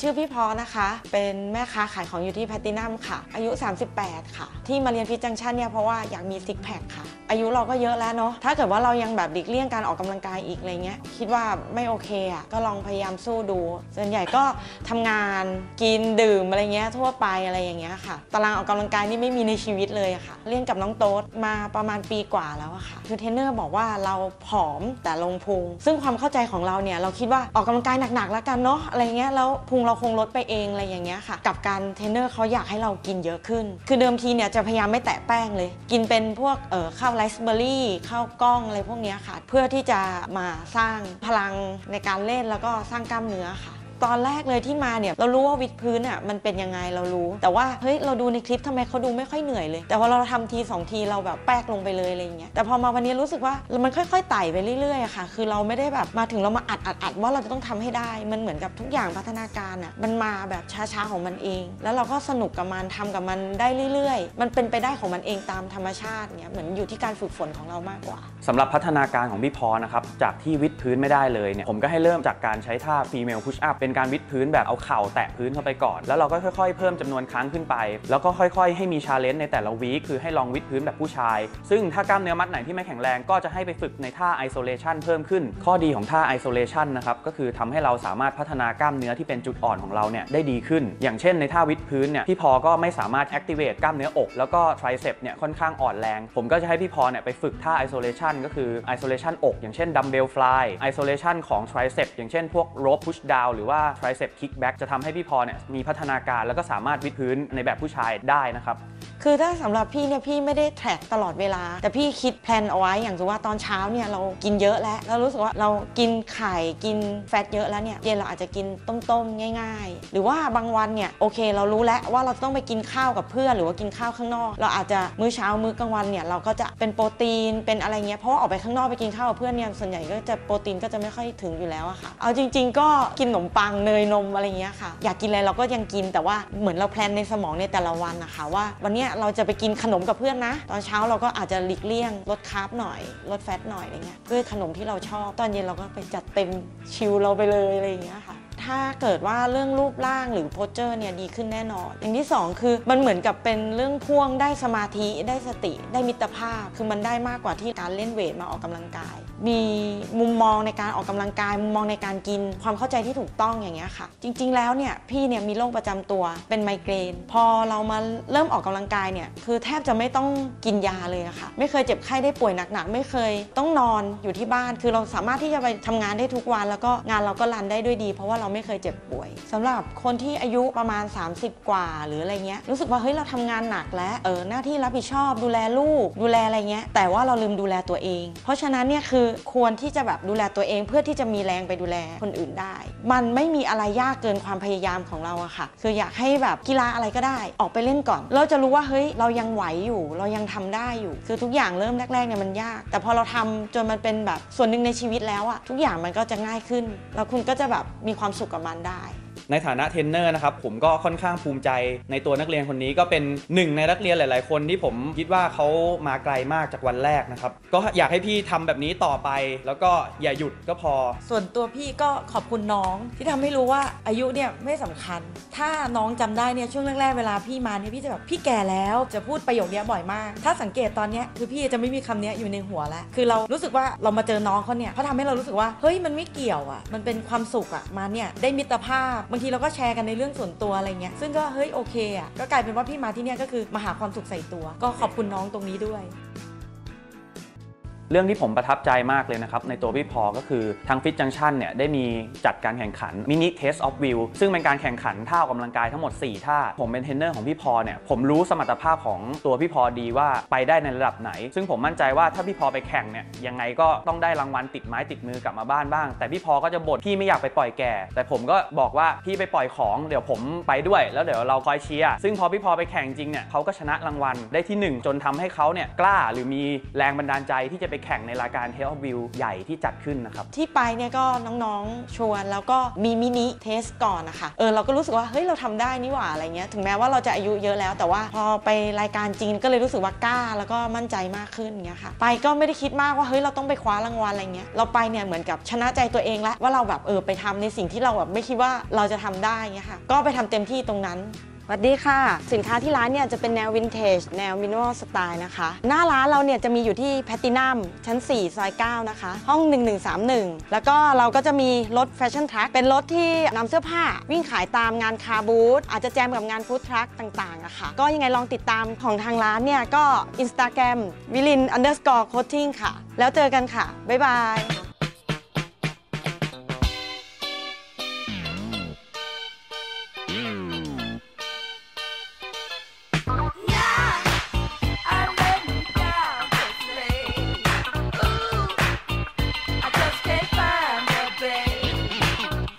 ชื่อพี่พอนะคะ เป็นแม่ค้าขายของอยู่ที่แพตตินัมค่ะ อายุ 38 ค่ะ ที่มาเรียนฟิตจังชันเนี่ยเพราะว่าอยากมีซิกแพคค่ะ อายุเราก็เยอะแล้วเนาะถ้าเกิดว่าเรายังแบบหลีกเลี่ยงการออกกำลังกายอีกอะไรเงี้ยคิดว่าไม่โอเคอะก็ลองพยายามสู้ดู ส่วนใหญ่ก็ทำงานกินดื่มอะไรเงี้ยทั่วไปอะไรอย่างเงี้ยค่ะ ตารางออกกำลังกายนี่ไม่มีในชีวิตเลยอะค่ะเรียนกับน้องโต๊ดมาประมาณปีกว่าแล้วอะค่ะคือเทรนเนอร์บอกว่าเราผอมแต่ลงพุง ซึ่งความเข้าใจของเราเนี่ยเราคิดว่าออกกำลังกายหนักๆแล้วกันเนาะอะไรเงี้ยแล้วพุงเราคงลดไปเองอะไรอย่างเงี้ยค่ะ กับการเทรนเนอร์เขาอยากให้เรากินเยอะขึ้น คือเดิมทีเนี่ยจะพยายามไม่แตะแป้งเลย กินเป็นพวกเอ่อข้าวไรซ์เบอร์รี่ข้าวกล้องอะไรพวกนี้ค่ะ เพื่อที่จะมาสร้างพลังในการเล่นแล้วก็สร้างกล้ามเนื้อค่ะ ตอนแรกเลยที่มาเนี่ยเรารู้ว่าวิดพื้นอะมันเป็นยังไงเรารู้ แต่ว่าเฮ้ยเราดูในคลิปทำไมเขาดูไม่ค่อยเหนื่อยเลย แต่พอเราทำทีสองทีเราแบบแป๊กลงไปเลยอะไรเงี้ยแต่พอมาวันนี้รู้สึกว่ามันค่อยๆไต่ไปเรื่อยๆค่ะ คือเราไม่ได้แบบมาถึงเรามาอัดอัดอัดว่าเราจะต้องทำให้ได้ มันเหมือนกับทุกอย่างพัฒนาการอะมันมาแบบช้าๆของมันเอง แล้วเราก็สนุกกับมันทำกับมันได้เรื่อยๆ มันเป็นไปได้ของมันเองตามธรรมชาติเนี่ยเหมือนอยู่ที่การฝึกฝนของเรามากกว่าสำหรับพัฒนาการของพี่พอนะครับจากที่วิดพื้นไม่ได้เลยเนี่ยผมก็ให้เริ่มจากการใช้ท่า female push up เป็นการวิดพื้นแบบเอาเข่าแตะพื้นเข้าไปก่อน แล้วเราก็ค่อยๆ เพิ่มจำนวนครั้งขึ้นไป แล้วก็ค่อยๆ ให้มีชาเลนจ์ในแต่ละวีคคือให้ลองวิดพื้นแบบผู้ชาย ซึ่งถ้ากล้ามเนื้อมัดไหนที่ไม่แข็งแรงก็จะให้ไปฝึกในท่า isolation เพิ่มขึ้น ข้อดีของท่า isolation นะครับก็คือทำให้เราสามารถพัฒนากล้ามเนื้อที่เป็นจุดอ่อนของเราเนี่ยได้ดีขึ้น อย่างเช่นในท่าวิดพื้นเนี่ยพี่พอก็ไม่สามารถ activate กล้ามเนื้ออกแล้วก็ tricep เนี่ยค่อนข้างอ่อนแรง ผมก็จะให้พี่พอเนี่ยไปฝึกท่า isolation ก็คือ isolation อก อย่างเช่น dumbbell fly isolation ของ tricep อย่างเช่นพวก rope push down หรือว่า tricep kickback จะทำให้พี่พอเนี่ยมีพัฒนาการแล้วก็สามารถวิดพื้นในแบบผู้ชายได้นะครับ คือถ้าสำหรับพี่เนี่ยพี่ไม่ได้แทร็กตลอดเวลา แต่พี่คิดแพลนเอาไว้อย่างสมมติว่าตอนเช้าเนี่ยเรากินเยอะแล้วเรารู้สึกว่าเรากินไข่กินแฟตเยอะแล้วเนี่ยเย็นเราอาจจะกินต้มๆง่าย ๆ หรือว่าบางวันเนี่ยโอเค เรารู้แล้วว่าเราต้องไปกินข้าวกับเพื่อนหรือว่ากินข้าวข้างนอก เราอาจจะมื้อเช้ามื้อกลางวันเนี่ยเราก็จะเป็นโปรตีนเป็นอะไรเงี้ยเพราะว่าออกไปข้างนอกไปกินข้าวกับเพื่อนเนี่ยส่วนใหญ่ก็จะโปรตีนก็จะไม่ค่อยถึงอยู่แล้วอะค่ะ เอาจริง ๆ ก็กินขนมปังเนยนมอะไรเงี้ยค่ะ อยากกินอะไรเราก็ยังกินแต่ว่าเหมือนเราแพลนในสมองในแต่ละวันนะคะว่าวันเนี้ยเราจะไปกินขนมกับเพื่อนนะ ตอนเช้าเราก็อาจจะหลีกเลี่ยงลดคาร์บหน่อยลดแฟตหน่อยอะไรเงี้ยด้วยขนมที่เราชอบ ตอนเย็นเราก็ไปจัดเต็มชิลเราไปเลยอะไรอย่างเงี้ยค่ะถ้าเกิดว่าเรื่องรูปร่างหรือโพสเจอร์เนี่ยดีขึ้นแน่นอน อย่างที่สองคือมันเหมือนกับเป็นเรื่องพ่วงได้สมาธิได้สติ ได้มิตรภาพ คือมันได้มากกว่าที่การเล่นเวทมาออกกำลังกาย มีมุมมองในการออกกำลังกาย มุมมองในการกิน ความเข้าใจที่ถูกต้องอย่างเงี้ยค่ะ จริง ๆ แล้วเนี่ยพี่เนี่ยมีโรคประจำตัวเป็นไมเกรน พอเรามาเริ่มออกกำลังกายเนี่ยคือแทบจะไม่ต้องกินยาเลยอะค่ะ ไม่เคยเจ็บไข้ได้ป่วยหนักๆ ไม่เคยต้องนอนอยู่ที่บ้าน คือเราสามารถที่จะไปทำงานได้ทุกวัน แล้วก็งานเราก็รันได้ด้วยดี เพราะว่าเราไม่เคยเจ็บป่วยสำหรับคนที่อายุประมาณ 30 กว่า หรืออะไรเงี้ยรู้สึกว่าเฮ้ยเราทำงานหนักแล้วเออหน้าที่รับผิดชอบดูแลลูกดูแลอะไรเงี้ยแต่ว่าเราลืมดูแลตัวเอง เพราะฉะนั้นเนี่ยคือควรที่จะแบบดูแลตัวเองเพื่อที่จะมีแรงไปดูแลคนอื่นได้ มันไม่มีอะไรยากเกินความพยายามของเราอะค่ะ คืออยากให้แบบกีฬาอะไรก็ได้ ออกไปเล่นก่อน เราจะรู้ว่าเฮ้ยเรายังไหวอยู่ เรายังทำได้อยู่ คือทุกอย่างเริ่มแรกๆเนี่ยมันยาก แต่พอเราทำจนมันเป็นแบบส่วนหนึ่งในชีวิตแล้วอะทุกอย่างมันก็จะง่ายขึ้น แล้วคุณก็จะแบบมีความสุขกับมันได้ ในฐานะเทรนเนอร์นะครับผมก็ค่อนข้างภูมิใจในตัวนักเรียนคนนี้ก็เป็นหนึ่งในนักเรียนหลาย ๆ คนที่ผมคิดว่าเขามาไกลมากจากวันแรกนะครับ ก็อยากให้พี่ทำแบบนี้ต่อไป แล้วก็อย่าหยุดก็พอ ส่วนตัวพี่ก็ขอบคุณน้องที่ทำให้รู้ว่าอายุเนี่ยไม่สำคัญ ถ้าน้องจำได้เนี่ยช่วงแรก ๆ เวลาพี่มาเนี่ยพี่จะแบบพี่แก่แล้วจะพูดประโยคนี้บ่อยมาก ถ้าสังเกตตอนเนี้ยคือพี่จะไม่มีคำนี้อยู่ในหัวแล้ว คือเรารู้สึกว่าเรามาเจอน้องเขาเนี่ยเขาทำให้เรารู้สึกว่าเฮ้ยมันไม่เกี่ยวอะมันเป็นความสุขอะมาเนี่ยได้มิตรภาพบางทีเราก็แชร์กันในเรื่องส่วนตัวอะไรเงี้ยซึ่งก็เฮ้ยโอเคอะก็กลายเป็นว่าพี่มาที่เนี่ยก็คือมาหาความสุขใส่ตัว ก็ขอบคุณน้องตรงนี้ด้วย เรื่องที่ผมประทับใจมากเลยนะครับ ในตัวพี่พอก็คือทาง Fit Junction เนี่ยได้มีจัดการแข่งขัน Mini Test of Will ซึ่งเป็นการแข่งขันท่าออกกำลังกายทั้งหมด 4 ท่า ผมเป็นเทรนเนอร์ของพี่พอเนี่ยผมรู้สมรรถภาพของตัวพี่พอดีว่าไปได้ในระดับไหน ซึ่งผมมั่นใจว่าถ้าพี่พอไปแข่งเนี่ยยังไงก็ต้องได้รางวัลติดไม้ติดมือกลับมาบ้านบ้าง แต่พี่พอก็จะบ่นพี่ไม่อยากไปปล่อยแก่ แต่ผมก็บอกว่าพี่ไปปล่อยของเดี๋ยวผมไปด้วย แล้วเดี๋ยวเราคอยเชียร์ซึ่งพอพี่พอไปแข่งจริงเนี่ยเขาก็ชนะรางวัลได้ที่หนึ่งจนทำให้เขาเนี่ยกล้าหรือมีแรงบันดาลใจที่จะไปแข่งในรายการ Tail of View ใหญ่ที่จัดขึ้นนะครับ ที่ไปเนี่ยก็น้องๆชวนแล้วก็มีมินิเทสก่อนนะคะ เออเราก็รู้สึกว่า เฮ้ย เราทำได้นี่หว่าอะไรเงี้ย ถึงแม้ว่าเราจะอายุเยอะแล้ว แต่ว่าพอไปรายการจริงก็เลยรู้สึกว่ากล้า แล้วก็มั่นใจมากขึ้นเงี้ยค่ะ ไปก็ไม่ได้คิดมากว่า เฮ้ย เราต้องไปคว้ารางวัลอะไรเงี้ย เราไปเนี่ยเหมือนกับชนะใจตัวเองแล้วว่าเราแบบเออไปทำในสิ่งที่เราแบบไม่คิดว่าเราจะทำได้เงี้ยค่ะ ก็ไปทำเต็มที่ตรงนั้น สวัสดีค่ะ สินค้าที่ร้านเนี่ยจะเป็นแนววินเทจแนวมินิมอลสไตล์นะคะ หน้าร้านเราเนี่ยจะมีอยู่ที่แพตตินัมชั้น 4 ซอย 9 นะคะ ห้อง 1131 แล้วก็เราก็จะมีรถแฟชั่นทรัคเป็นรถที่นำเสื้อผ้า วิ่งขายตามงานคาร์บูธอาจจะแจมกับงานฟู้ดทรัคต่างๆอะค่ะ ก็ยังไงลองติดตามของทางร้านเนี่ยก็ Instagram วิลิน underscore coating ค่ะ แล้วเจอกันค่ะบ๊ายบาย